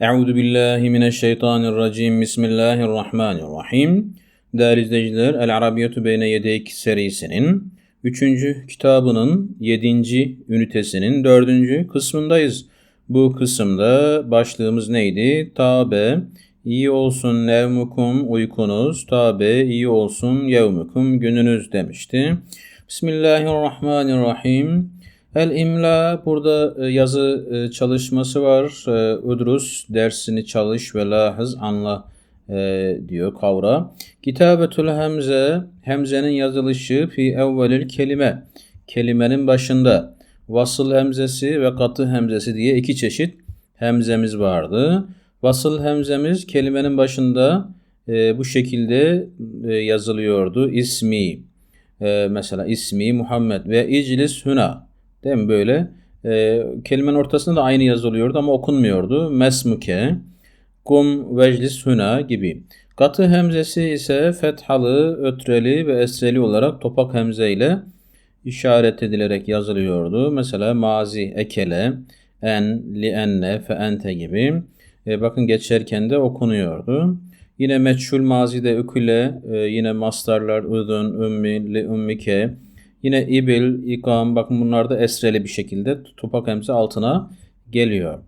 Euzu billahi mineşşeytanirracim. Bismillahirrahmanirrahim. Değerli izleyiciler, El Arabiyetu Beyne Yedeyk serisinin 3. kitabının 7. ünitesinin 4. kısmındayız. Bu kısımda başlığımız neydi? Tabe, iyi olsun nevmukum uykunuz, tabe, iyi olsun yevmukum gününüz demişti. Bismillahirrahmanirrahim. El imla burada e, yazı e, çalışması var. E, Udrus dersini çalış ve lahız anla diyor kavra. Kitabetül hemze hemzenin yazılışı fi evvelil kelime kelimenin başında vasıl hemzesi ve katı hemzesi diye iki çeşit hemzemiz vardı. Vasıl hemzemiz kelimenin başında bu şekilde yazılıyordu. İsmi mesela ismi Muhammed ve iclis huna Değil mi böyle? E, kelimenin ortasında da aynı yazılıyordu ama okunmuyordu. Mesmuke, kum veclis huna gibi. Katı hemzesi ise fethalı, ötreli ve esreli olarak topak hemze ile işaret edilerek yazılıyordu. Mesela mazi, ekele, en, li enne, fe ente gibi. E, bakın geçerken de okunuyordu. Yine meçhul mazide üküle, e, yine mastarlar udun, ümmi, li ümmike, Yine ibil, ikam bakın bunlar da esreli bir şekilde topak hemze altına geliyor.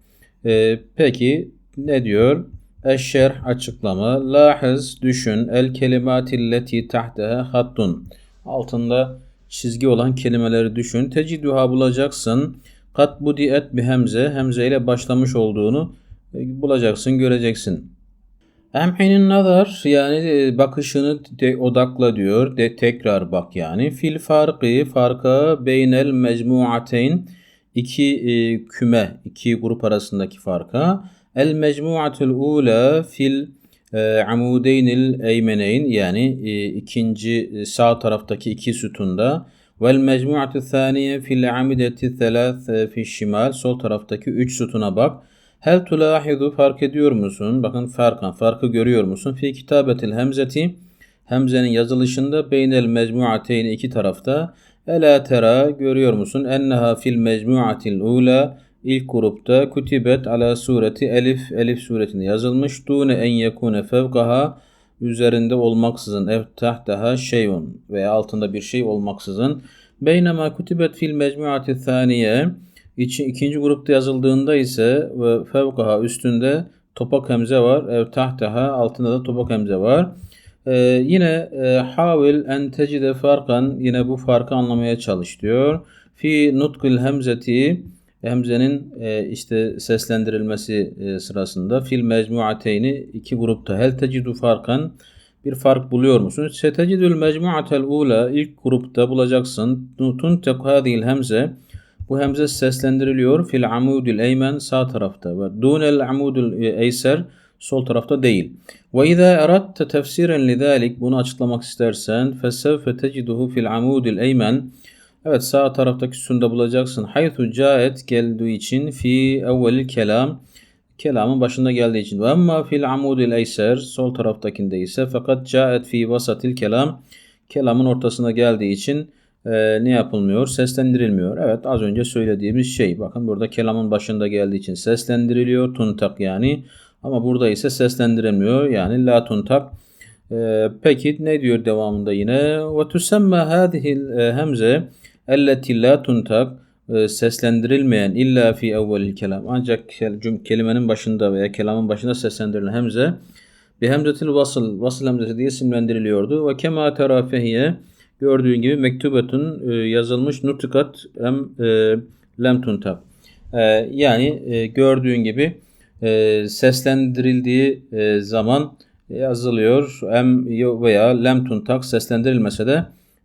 Ee, peki ne diyor? Eşşerh açıklama. Lahiz düşün. El kelimatilleti tahteha hattun. Altında çizgi olan kelimeleri düşün. Teciduha bulacaksın. Kat budiet bir hemze. Hemze ile başlamış olduğunu e, bulacaksın, göreceksin. Emhinin nazar yani e, bakışını de odakla diyor. De tekrar bak yani. Fil farkı farka beynel mecmuateyn iki e, küme, iki grup arasındaki farka. El mecmuatul ula fil e, amudeynil eymeneyn yani e, ikinci e, sağ taraftaki iki sütunda. Vel mecmuatu thaniye fil amideti thelath e, fi şimal sol taraftaki üç sütuna bak. Hel tulahidu fark ediyor musun? Bakın farkan farkı görüyor musun? Fi kitabetil hemzeti hemzenin yazılışında beynel mecmuateyn iki tarafta Ela tera görüyor musun? Enneha fil mecmuatil ula ilk grupta kutibet ala sureti elif elif suretinde yazılmış. Dune en yekune fevkaha üzerinde olmaksızın ev tahtaha şeyun veya altında bir şey olmaksızın. Beynema kutibet fil mecmuati thaniye İçi, ikinci grupta yazıldığında ise ve fevkaha üstünde topak hemze var. Ev tahtaha altında da topak hemze var. Ee, yine e, havil en tecide farkan yine bu farkı anlamaya çalış diyor. Fi nutkil hemzeti hemzenin e, işte seslendirilmesi e, sırasında fil mecmuateyni iki grupta hel tecidu farkan bir fark buluyor musun? Setecidül mecmuatel ula ilk grupta bulacaksın. Tuntek hadil hemze bu hemze seslendiriliyor. Fil amudil eymen sağ tarafta ve dunel amudil eyser sol tarafta değil. Ve izâ eratte tefsiren lidâlik bunu açıklamak istersen fesevfe teciduhu fil amudil eymen Evet sağ taraftaki sütunda bulacaksın. Haythu caet geldiği için fi evvelil kelam kelamın başında geldiği için. Ve emma fil amudil eyser sol taraftakinde ise fakat caet fi vasatil kelam kelamın ortasına geldiği için e, ne yapılmıyor? Seslendirilmiyor. Evet az önce söylediğimiz şey. Bakın burada kelamın başında geldiği için seslendiriliyor. Tuntak yani. Ama burada ise seslendirilmiyor. Yani la tuntak. E, peki ne diyor devamında yine? Ve tusemme hadihil e, hemze elleti la tuntak e, seslendirilmeyen illa fi evvelil kelam. Ancak kelimenin başında veya kelamın başında seslendirilen hemze bir hemzetil vasıl, vasıl hemzesi diye isimlendiriliyordu. Ve kema tera fehiye Gördüğün gibi mektubetun e, yazılmış nutikat em e, lem tuntab. E, yani e, gördüğün gibi e, seslendirildiği e, zaman yazılıyor. Em veya lem tuntak seslendirilmese de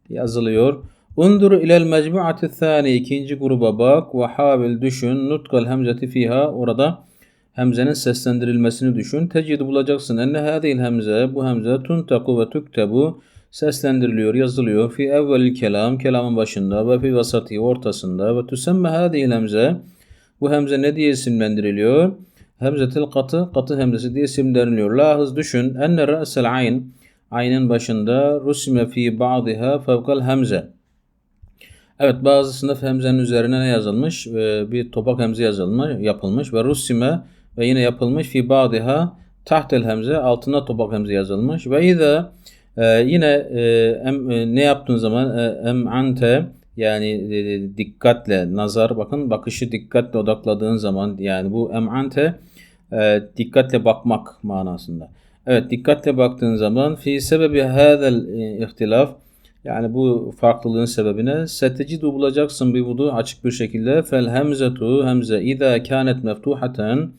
yazılıyor. Undur ilel mecmuati thani ikinci gruba bak ve havil düşün nutkal hemzeti fiha orada hemzenin seslendirilmesini düşün. Tecid bulacaksın enne hadil hemze bu hemze tuntaku ve tuktebu seslendiriliyor, yazılıyor. Fi evvelil kelam, kelamın başında ve fi vasati ortasında ve tüsemme hâdihil hemze. Bu hemze ne diye isimlendiriliyor? Hemzetil katı, katı hemzesi diye isimlendiriliyor. Lahız düşün, enne ra'sel ayn, aynen başında rusime fi ba'diha fevkal hemze. Evet bazı sınıf hemzenin üzerine ne yazılmış? Ee, bir topak hemze yazılmış, yapılmış ve rusime ve yine yapılmış fi ba'diha tahtel hemze altına topak hemze yazılmış ve iza e, yine e, em, e, ne yaptığın zaman e, em ante yani e, dikkatle nazar bakın bakışı dikkatle odakladığın zaman yani bu em ante dikkatle bakmak manasında. Evet dikkatle baktığın zaman fi sebebi hadel ihtilaf yani bu farklılığın sebebine setecidu bulacaksın bir vudu açık bir şekilde fel hemzetu hemze iza kanet meftuhaten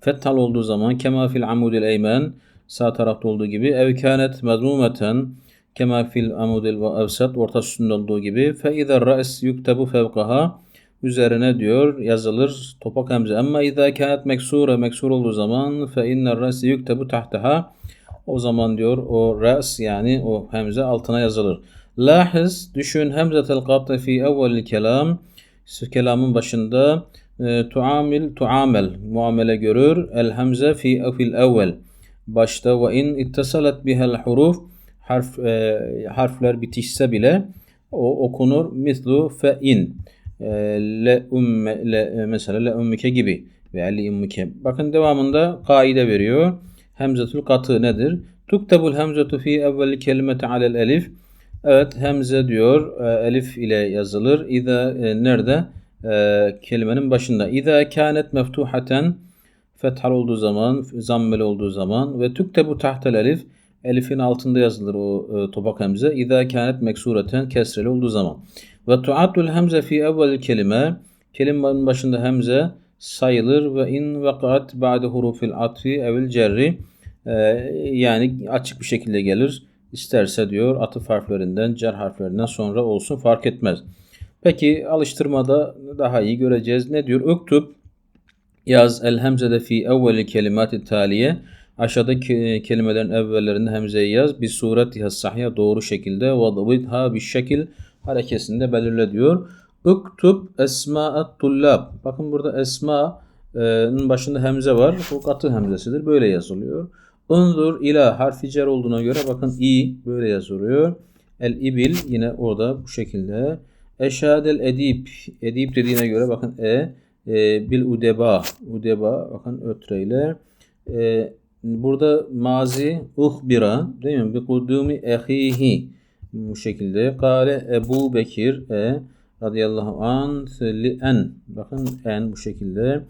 fethal olduğu zaman kema fil amudil eymen sağ tarafta olduğu gibi ev kanet mezmumeten kema fil amudil ve evsat orta üstünde olduğu gibi fe iza ra's yuktebu fevkaha üzerine diyor yazılır topak hemze ama iza kanet meksure meksur olduğu zaman fe inner ra's yuktebu tahtaha o zaman diyor o ras yani o hemze altına yazılır. Lahiz düşün hemzetel katı fi evvelil kelam kelamın başında e, tuamil tuamel muamele görür. El hemze fi fil evvel başta ve in ittasalat bihel huruf harf e, harfler bitişse bile o okunur mislu fe in e, le umme le mesela le ummike gibi veya li ummike. Bakın devamında kaide veriyor. Hemzetül katı nedir? Tuktebul hemzetu fi evvel kelimeti alel elif. Evet hemze diyor e, elif ile yazılır. İza e, nerede? E, kelimenin başında. İza kânet meftuhaten fethal olduğu zaman, zammel olduğu zaman ve tüktebu tahtel elif elifin altında yazılır o e, topak hemze. İza kânet meksureten kesreli olduğu zaman. Ve tuatul hemze fi evvel kelime kelimenin başında hemze sayılır ve in vakat ba'de hurufil atfi evil cerri e, yani açık bir şekilde gelir. İsterse diyor atıf harflerinden, cer harflerinden sonra olsun fark etmez. Peki alıştırmada daha iyi göreceğiz. Ne diyor? Uktub yaz el hemzede fi evveli kelimati taliye. Aşağıdaki kelimelerin evvellerinde hemzeyi yaz. Bir suretiha sahya doğru şekilde ve ha bir şekil harekesinde belirle diyor. Uktub esma'at tullab. Bakın burada esma'nın başında hemze var. Bu katı hemzesidir. Böyle yazılıyor. Unzur ila harfi cer olduğuna göre bakın i böyle yazılıyor. El ibil yine orada bu şekilde. Eşadel edip edip dediğine göre bakın e, e bil udeba udeba bakın ötreyle. E, burada mazi uhbira değil mi? Bi kudumi ehihi bu şekilde. Kale Ebu Bekir e radıyallahu an li en bakın en bu şekilde.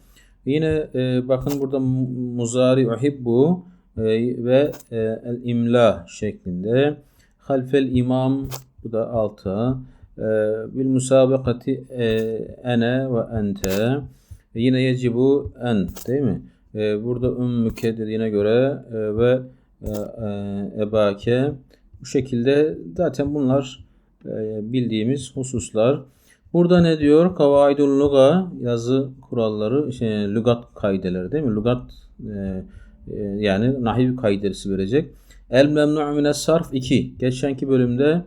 Yine e, bakın burada muzari uhibbu e, ve e, el imla şeklinde. Halfel imam bu da altı. E, bil musabakati e, ene ve ente. Yine yecibu en değil mi? E, burada ümmüke dediğine göre e, ve e, ebake bu şekilde zaten bunlar bildiğimiz hususlar. Burada ne diyor? Kavaidul luga yazı kuralları, şey, lügat kaideleri değil mi? Lügat e, ee, yani nahiv kaidesi verecek. El memnu mine sarf 2. Geçenki bölümde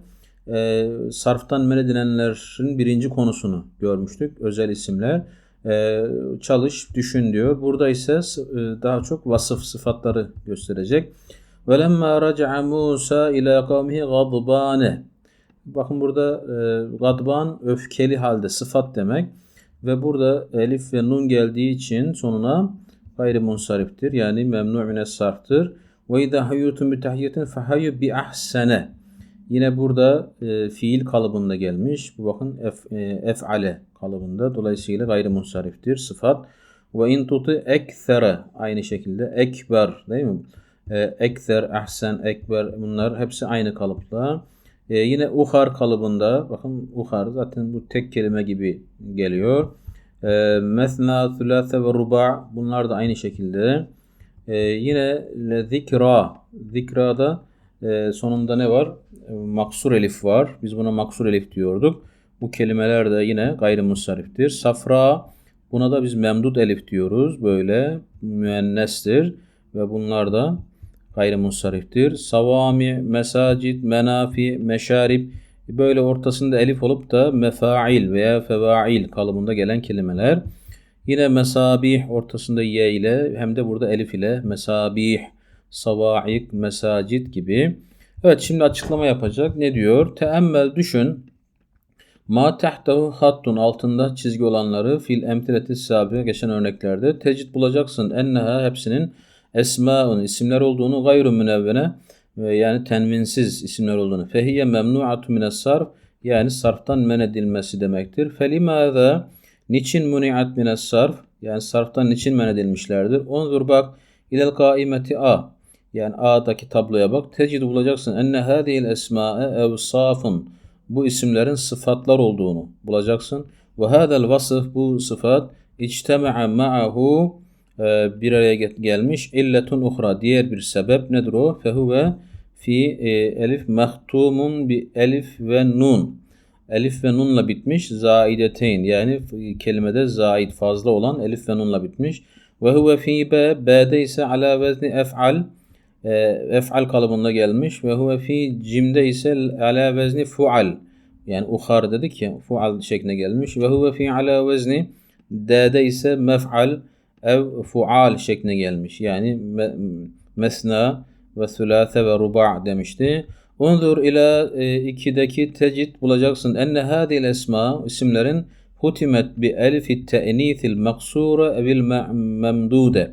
e, sarftan men edilenlerin birinci konusunu görmüştük. Özel isimler. E, çalış, düşün diyor. Burada ise e, daha çok vasıf sıfatları gösterecek. Velemma raca'a Musa ila kavmihi gadbane. Bakın burada e, gadban öfkeli halde sıfat demek. Ve burada elif ve nun geldiği için sonuna gayrimunsariftir. Yani memnu mine sarftır. Ve idâ hayyutum bi tahiyyetin fehayyu. Yine burada e, fiil kalıbında gelmiş. Bu bakın ef, e, ef'ale kalıbında. Dolayısıyla gayrimunsariftir. Sıfat. Ve in tutu ekthera. Aynı şekilde ekber değil mi? E, ekser, ahsen, ekber bunlar hepsi aynı kalıpla. E, yine uhar kalıbında. Bakın uhar zaten bu tek kelime gibi geliyor. E, mesna, thülâse ve ruba bunlar da aynı şekilde. E, yine zikra. Zikrada e, sonunda ne var? E, maksur elif var. Biz buna maksur elif diyorduk. Bu kelimeler de yine gayrimusariftir. Safra buna da biz memdud elif diyoruz. Böyle müennestir ve bunlar da gayrimusariftir. Savami, mesacid, menafi, meşarib böyle ortasında elif olup da mefail veya fevail kalıbında gelen kelimeler. Yine mesabih ortasında ye ile hem de burada elif ile mesabih, savaik, mesacit gibi. Evet şimdi açıklama yapacak. Ne diyor? Teemmel düşün. Ma tahtehu hattun altında çizgi olanları fil emtileti sabiye geçen örneklerde tecid bulacaksın. Enneha hepsinin esmaun isimler olduğunu gayru münevvene yani tenvinsiz isimler olduğunu. Fehiye memnu'atu mines sarf yani sarftan men edilmesi demektir. Felimâze niçin muni'at mines sarf yani sarftan niçin men edilmişlerdir? Ondur bak ilel kaimeti a yani A'daki tabloya bak. Tecid bulacaksın. Enne hadihil esma'e evsafun. Bu isimlerin sıfatlar olduğunu bulacaksın. Ve hadel vasıf bu sıfat içtema'a ma'ahu e, bir araya gelmiş. İlletun uhra diğer bir sebep nedir o? Fehuve fi e, elif mehtumun bi elif ve nun. Elif ve nunla bitmiş zaideteyn yani kelimede zaid fazla olan elif ve nunla bitmiş. Ve huve fi b b'de ise ala vezni ef'al ef'al kalıbında gelmiş ve huve fi cimde ise ala vezni fual yani uhar dedik ya fual şeklinde gelmiş ve huve fi ala vezni d'de ise mef'al ev fual şeklinde gelmiş yani me, mesna ve sülase ve ruba' demişti. Unzur ila e, ikideki tecid bulacaksın. Enne hadil esma isimlerin hutimet bi elfi te'nithil maksura evil memdude.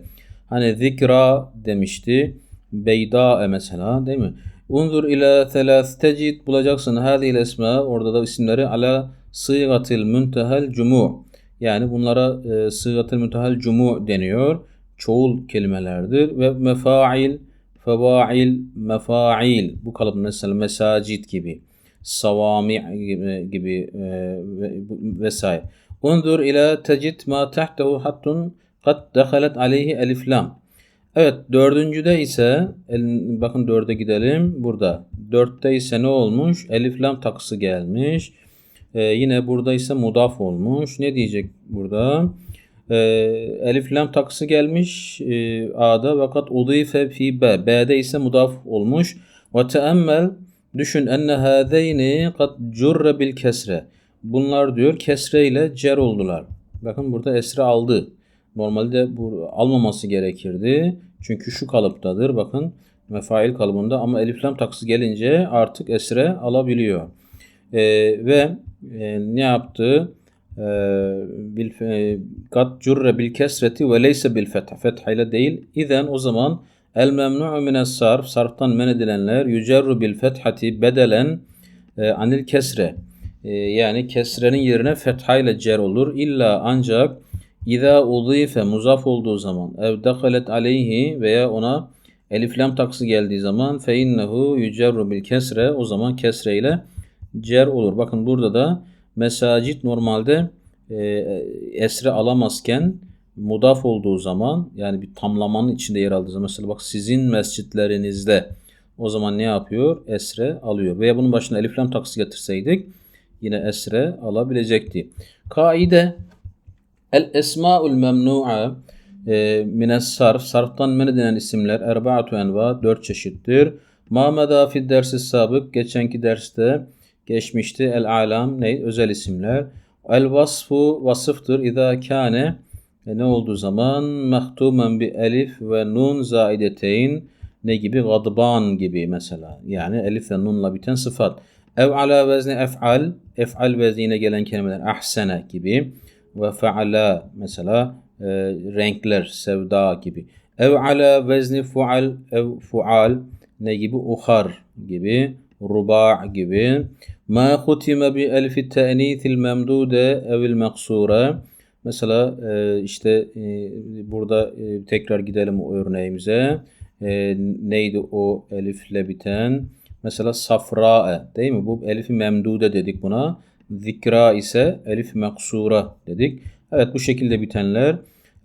Hani zikra demişti. Beyda mesela değil mi? Unzur ila thelath tecid bulacaksın. Hadil esma orada da isimleri ala sıygatil müntehel cumu. Yani bunlara e, sıygatil müntehel cumu deniyor. Çoğul kelimelerdir ve mefail fevail, mefail bu kalıp mesela mesacit gibi, savami gibi, gibi e, vesaire. Undur ila tecid ma tahtehu hattun kad dehalet aleyhi elif lam. Evet dördüncüde ise bakın dörde gidelim burada. Dörtte ise ne olmuş? Elif lam takısı gelmiş. Ee, yine burada ise mudaf olmuş. Ne diyecek burada? e, elif lam takısı gelmiş e, A'da fakat udife fi B. B'de ise mudaf olmuş. Ve teemmel düşün enne hâzeyni kad curre bil kesre. Bunlar diyor kesre ile cer oldular. Bakın burada esre aldı. Normalde bu almaması gerekirdi. Çünkü şu kalıptadır. Bakın mefail kalıbında ama elif lam takısı gelince artık esre alabiliyor. E, ve e, ne yaptı? bil kat curre bil kesreti ve leyse bil fetha. Fetha ile değil. İzen o zaman el memnu'u mines sarf sarftan men edilenler yücerru bil fethati bedelen e, anil kesre. E, yani kesrenin yerine fetha ile cer olur. İlla ancak İza uzife muzaf olduğu zaman ev dekalet aleyhi veya ona elif lam taksı geldiği zaman fe innehu yücerru bil kesre o zaman kesre ile cer olur. Bakın burada da mesacit normalde e, esre alamazken mudaf olduğu zaman yani bir tamlamanın içinde yer aldığı zaman mesela bak sizin mescitlerinizde o zaman ne yapıyor? Esre alıyor. Veya bunun başına elif lam taksı getirseydik yine esre alabilecekti. Kaide el esmaul memnu'a e, mines sarf sarftan men edilen isimler erbaatu enva dört çeşittir. Ma meda fi dersi sabık geçenki derste geçmişti. El alam ne? Özel isimler. El vasfu vasıftır. İza kâne e, ne olduğu zaman mehtumen bi elif ve nun zaideteyn ne gibi? Gadban gibi mesela. Yani elif ve nunla biten sıfat. Ev ala vezni ef'al ef'al vezniyle gelen kelimeler ahsene gibi ve feala mesela e, renkler sevda gibi. Ev ala vezni fual ev fual ne gibi? Uhar gibi ruba' gibi. Ma hutime bi elfi te'nithil memdude evil maksura. Mesela e, işte e, burada e, tekrar gidelim o örneğimize. E, neydi o elifle biten? Mesela safra değil mi? Bu elifi memdude dedik buna. Zikra ise elif maksura dedik. Evet bu şekilde bitenler.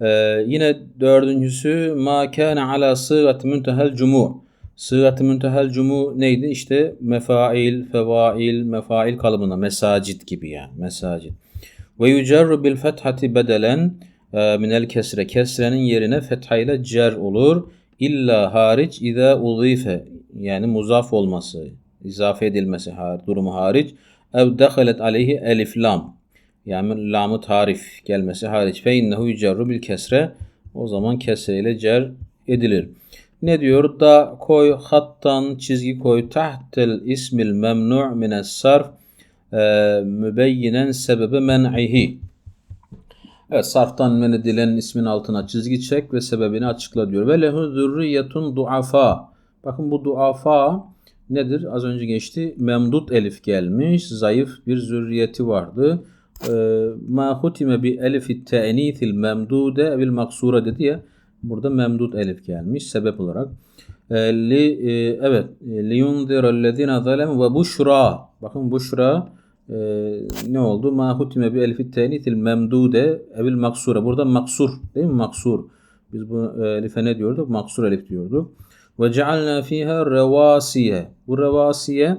Ee, yine dördüncüsü ma kana ala sıgat müntehel cumu. Sıgat-ı müntehel cumu neydi? İşte mefail, fevail, mefail kalıbına mesacit gibi yani mesacit. Ve yücerru bil fethati bedelen e, minel kesre. Kesrenin yerine fetha ile cer olur. İlla hariç ida uzife yani muzaf olması, izafe edilmesi durumu hariç. Ev dehalet aleyhi elif lam. Yani lamı tarif gelmesi hariç. Fe innehu yücerru bil kesre. O zaman kesre ile cer edilir. Ne diyor? Da koy hattan çizgi koy tahtel ismil memnu' mines sarf e, mübeyyinen sebebe men'ihi. Evet sarftan men edilen ismin altına çizgi çek ve sebebini açıkla diyor. Ve lehu zürriyetun duafa. Bakın bu duafa nedir? Az önce geçti. Memdut elif gelmiş. Zayıf bir zürriyeti vardı. Ee, Ma hutime bi elifi te'nithil memdude bil maksura dedi ya. Burada memdut elif gelmiş sebep olarak. Ee, li, e, evet. Li yunzirellezine zalem ve buşra. Bakın buşra e, ne oldu? Ma hutime bi elifi te'nithil memdude evil maksura. Burada maksur değil mi? Maksur. Biz bu e, elife ne diyorduk? Maksur elif diyorduk. Ve cealna fiha revasiye. Bu revasiye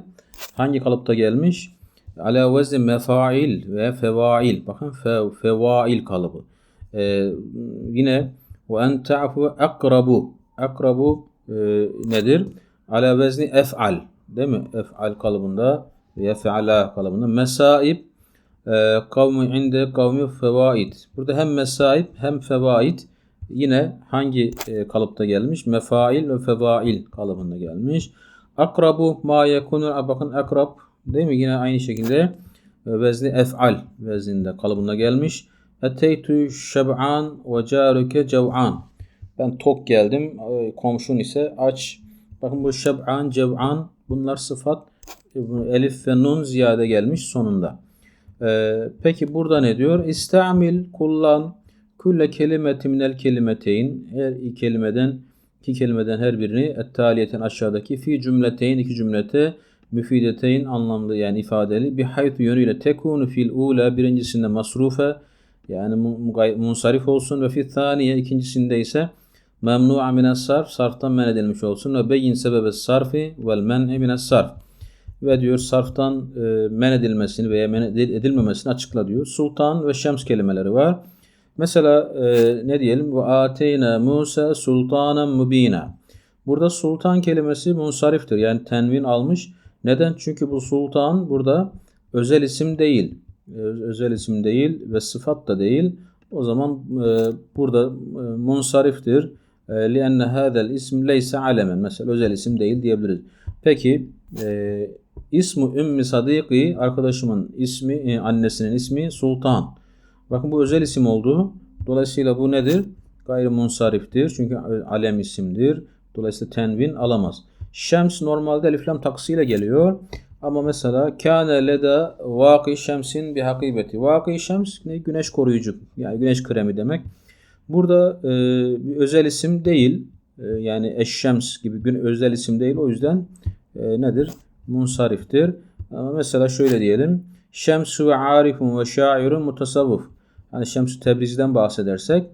hangi kalıpta gelmiş? Ala vezni mefail ve fevail. Bakın fe, fevail kalıbı. Ee, yine ve en ta'fu akrabu. Akrabu e, nedir? Ala vezni ef'al. Değil mi? Ef'al kalıbında veya feala kalıbında. Mesaib e, kavmi inde kavmi fevaid. Burada hem mesaib hem fevaid yine hangi e, kalıpta gelmiş? Mefail ve fevail kalıbında gelmiş. Akrabu ma yekunu bakın akrab değil mi? Yine aynı şekilde e, vezni ef'al vezninde kalıbında gelmiş. Eteytu şeb'an ve caruke cev'an. Ben tok geldim. e, Komşun ise aç. Bakın bu şeb'an, cev'an bunlar sıfat. Elif ve nun ziyade gelmiş sonunda. Peki burada ne diyor? İstamil kullan kulle kelimeti minel kelimeteyn her iki kelimeden iki kelimeden her birini ettaliyeten aşağıdaki fi cümleteyn iki cümlete müfideteyn anlamlı yani ifadeli bir haytu yönüyle tekunu fil ula birincisinde masrufe yani munsarif olsun ve fi thaniye ikincisinde ise memnu'a mines sarf sarftan men edilmiş olsun ve beyin sebebe sarfi vel men'i mines sarf ve diyor sarftan e, men edilmesini veya men edil- edilmemesini açıkla diyor. Sultan ve şems kelimeleri var. Mesela e, ne diyelim? Ve ateyna Musa sultanen mubina. Burada sultan kelimesi munsariftir. Yani tenvin almış. Neden? Çünkü bu sultan burada özel isim değil. Ö- Özel isim değil ve sıfat da değil. O zaman e, burada e, munsariftir. E, لِأَنَّ هَذَا الْاِسْمِ لَيْسَ عَلَمًا Mesela özel isim değil diyebiliriz. Peki e, ismu Ümmi Sadiki arkadaşımın ismi, e, annesinin ismi Sultan. Bakın bu özel isim oldu. Dolayısıyla bu nedir? Gayrimunsariftir. Çünkü alem isimdir. Dolayısıyla tenvin alamaz. Şems normalde eliflam takısıyla geliyor. Ama mesela kâne leda vâki şemsin bir hakibeti. Vâki şems ne? Güneş koruyucu. Yani güneş kremi demek. Burada e, bir özel isim değil. E, yani eşşems gibi gün özel isim değil. O yüzden e, nedir? Munsariftir. Ama mesela şöyle diyelim. Şemsu ve arifun ve şairun mutasavvuf. Hani Şems-i Tebriz'den bahsedersek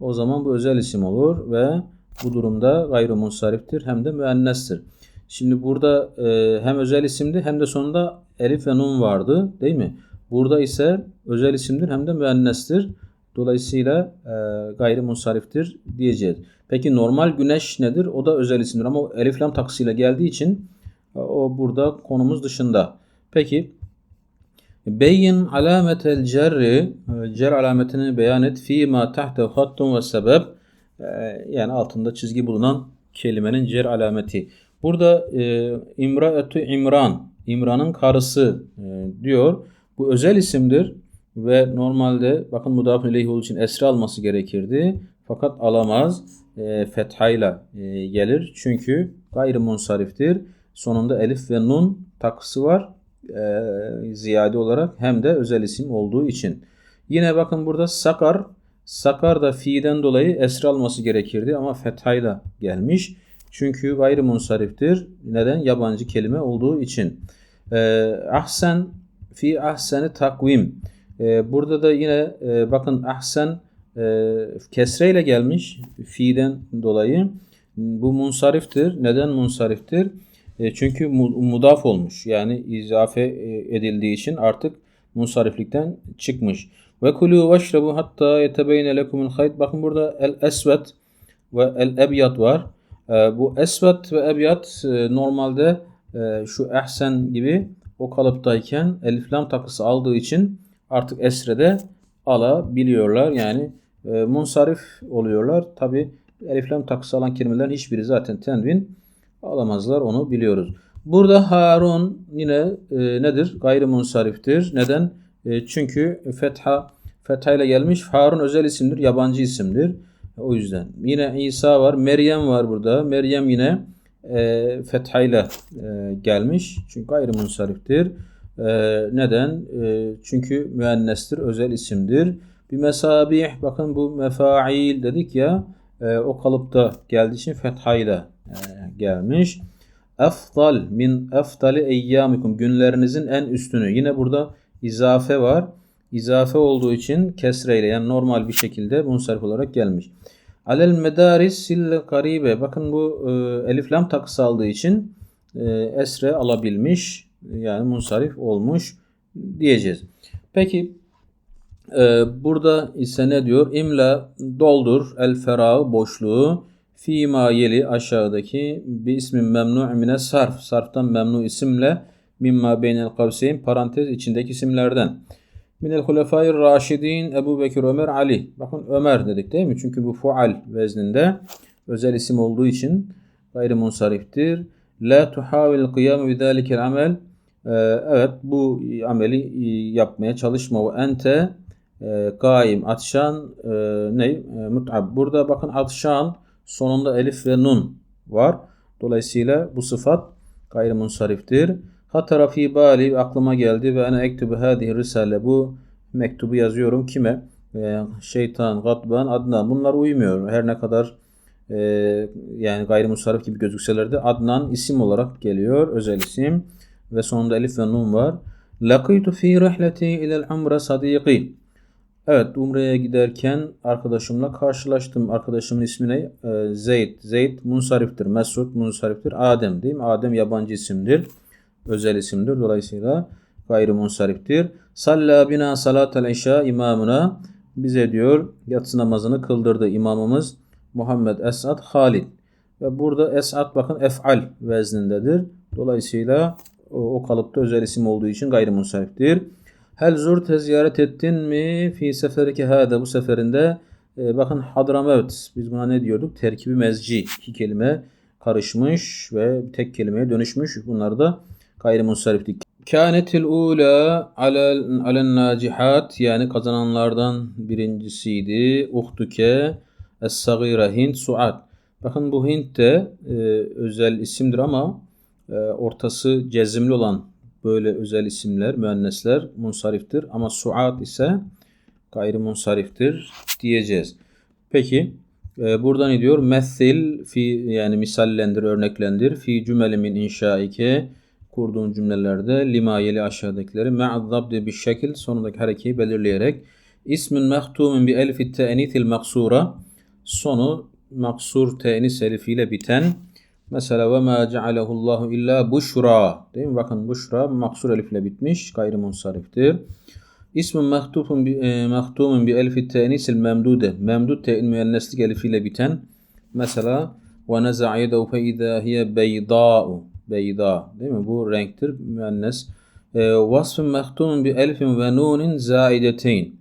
o zaman bu özel isim olur ve bu durumda gayrimunsariftir hem de müennestir. Şimdi burada e, hem özel isimdi hem de sonunda elif ve nun vardı değil mi? Burada ise özel isimdir hem de müennestir. Dolayısıyla e, gayrimunsariftir diyeceğiz. Peki normal güneş nedir? O da özel isimdir ama elif lam takısıyla geldiği için e, o burada konumuz dışında. Peki Beyin alametel cerri cer alametini beyan et fi ma tahte hattun ve sebep Ee, yani altında çizgi bulunan kelimenin cer alameti. Burada e, imraetu imran İmran'ın karısı e, diyor. Bu özel isimdir ve normalde bakın mudafun ileyhi olduğu için esra alması gerekirdi. Fakat alamaz. E, fethayla e, gelir. Çünkü gayrimunsariftir. Sonunda elif ve nun takısı var e, ziyade olarak hem de özel isim olduğu için. Yine bakın burada sakar. Sakar da fiiden dolayı esra alması gerekirdi ama fethayla gelmiş. Çünkü gayrimunsariftir. Neden? Yabancı kelime olduğu için. E, ahsen fi ahseni takvim. E, burada da yine e, bakın ahsen e, kesreyle gelmiş fiiden dolayı. Bu munsariftir. Neden munsariftir? E, çünkü mu- mudaf olmuş. Yani izafe e, edildiği için artık munsariflikten çıkmış. Ve kulu veşrebu hatta yetebeyne lekumul hayt. Bakın burada el esvet ve el ebyat var. E, bu esvet ve ebyat normalde şu ehsen gibi o kalıptayken elif lam takısı aldığı için artık esrede alabiliyorlar. Yani e, munsarif oluyorlar. Tabi elif lam takısı alan kelimelerin hiçbiri zaten tenvin alamazlar onu biliyoruz. Burada Harun yine e, nedir? Gayrimunsariftir. Neden? E, çünkü fetha fetha ile gelmiş. Harun özel isimdir, yabancı isimdir. O yüzden. Yine İsa var, Meryem var burada. Meryem yine e, fetha ile e, gelmiş. Çünkü gayrimunsariftir. E, neden? E, çünkü müennestir, özel isimdir. Bir mesabih, bakın bu mefail dedik ya, e, o kalıpta geldiği için fetha ile e, gelmiş. Efdal min efdali eyyamikum günlerinizin en üstünü. Yine burada izafe var. İzafe olduğu için kesreyle yani normal bir şekilde munsarif olarak gelmiş. Alel medaris sil garibe. Bakın bu e, elif lam takısı aldığı için e, esre alabilmiş. Yani munsarif olmuş diyeceğiz. Peki e, burada ise ne diyor? İmla doldur el ferahı boşluğu Fîmâ yeli aşağıdaki bir ismin memnu' mine sarf. Sarftan memnu isimle mimma beynel kavseyn parantez içindeki isimlerden. Minel hulefâir raşidin Ebu Bekir Ömer Ali. Bakın Ömer dedik değil mi? Çünkü bu fual vezninde özel isim olduğu için gayrimunsariftir. La tuhavil kıyamu bidâlikel amel. Ee, evet bu ameli yapmaya çalışma. O ente e, gaim atşan e, ne? E, mut'ab. Burada bakın atşan sonunda elif ve nun var. Dolayısıyla bu sıfat gayrimunsariftir. Hatara fi bali aklıma geldi ve ana ektubu hadihi risale bu mektubu yazıyorum kime? E, şeytan, Gadban, Adnan bunlar uymuyor. Her ne kadar e, yani gayrimusarif gibi gözükseler de Adnan isim olarak geliyor. Özel isim ve sonunda elif ve nun var. Lakitu fi rihleti ilel umre sadiki. Evet Umre'ye giderken arkadaşımla karşılaştım. Arkadaşımın ismi ne? Ee, Zeyd. Zeyd munsariftir. Mesud munsariftir. Adem değil mi? Adem yabancı isimdir. Özel isimdir. Dolayısıyla gayrı munsariftir. Salla bina salatel işa imamına bize diyor yatsı namazını kıldırdı imamımız Muhammed Esad Halid. Ve burada Esad bakın ef'al veznindedir. Dolayısıyla o, o kalıpta özel isim olduğu için gayrimunsariftir. Hel zurte ziyaret ettin mi fi seferike hâde bu seferinde e, bakın Hadramevt biz buna ne diyorduk? Terkibi mezci iki kelime karışmış ve tek kelimeye dönüşmüş. Bunlar da gayrimunsariflik. Kânetil ula alel, alen nacihat yani kazananlardan birincisiydi. Uhtuke es-sagira Hint Suat. Bakın bu Hint de e, özel isimdir ama e, ortası cezimli olan böyle özel isimler, müennesler munsariftir ama suat ise gayri munsariftir diyeceğiz. Peki e, burada ne diyor? Methil fi yani misallendir, örneklendir. Fi cümle min inşaike kurduğun cümlelerde limayeli aşağıdakileri me'azzabdi bir şekil sonundaki harekeyi belirleyerek ismin mehtumun bi elfi te'nithil maksura sonu maksur te'nis elifiyle biten Mesela ve ma cealehu Allahu illa buşra. Değil mi? Bakın buşra maksur elifle bitmiş. Gayrimunsariftir. İsmin mehtufun bi, e, mehtumun bi elfi tenisil memdude. Memdud te'in müenneslik elifiyle biten. Mesela ve neza'a yedehu fe izâ hiye beydâ'u. Beyda. Değil mi? Bu renktir. Müennes. E, vasfın mehtumun bi elfin ve nunin zaideteyn.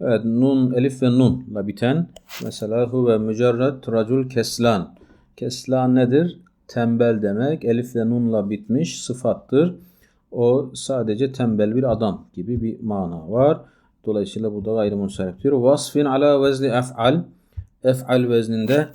Evet, nun, elif ve nunla biten. Mesela huve mücerred racul keslan. Keslan nedir? Tembel demek. Elif ve nunla bitmiş sıfattır. O sadece tembel bir adam gibi bir mana var. Dolayısıyla bu da gayrimunsariftir. Vasfin ala vezni ef'al. Ef'al vezninde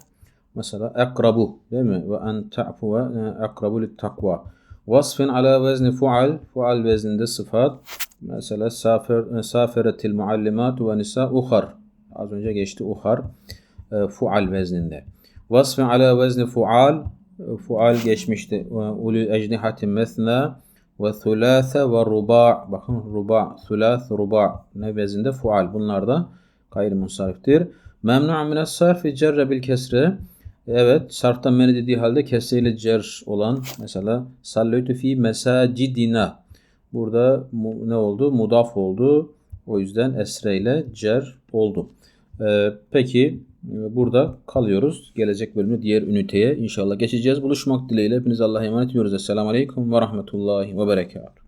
mesela ekrabu değil mi? Ve en ta'fu ve ekrabu lit takva. Vasfin ala vezni fual. Fual vezninde sıfat. Mesela safer, saferetil muallimat ve nisa uhar. Az önce geçti uhar. E, fual vezninde. Vasfin ala vezni fual fual geçmişti. Ulu ecnihatin mesna ve thulâse ve ruba' bakın ruba' thulâs ruba' nevezinde fual bunlar da gayrimunsariftir. Memnu' mines sarfi cerre bil kesre Evet, sarftan meni dediği halde kesreyle cer olan mesela salleytu fi mesacidina. Burada ne oldu? Mudaf oldu. O yüzden esreyle cer oldu. Ee, peki burada kalıyoruz. Gelecek bölümde diğer üniteye inşallah geçeceğiz. Buluşmak dileğiyle hepiniz Allah'a emanet ediyoruz. Esselamu Aleyküm ve Rahmetullahi ve Berekatuhu.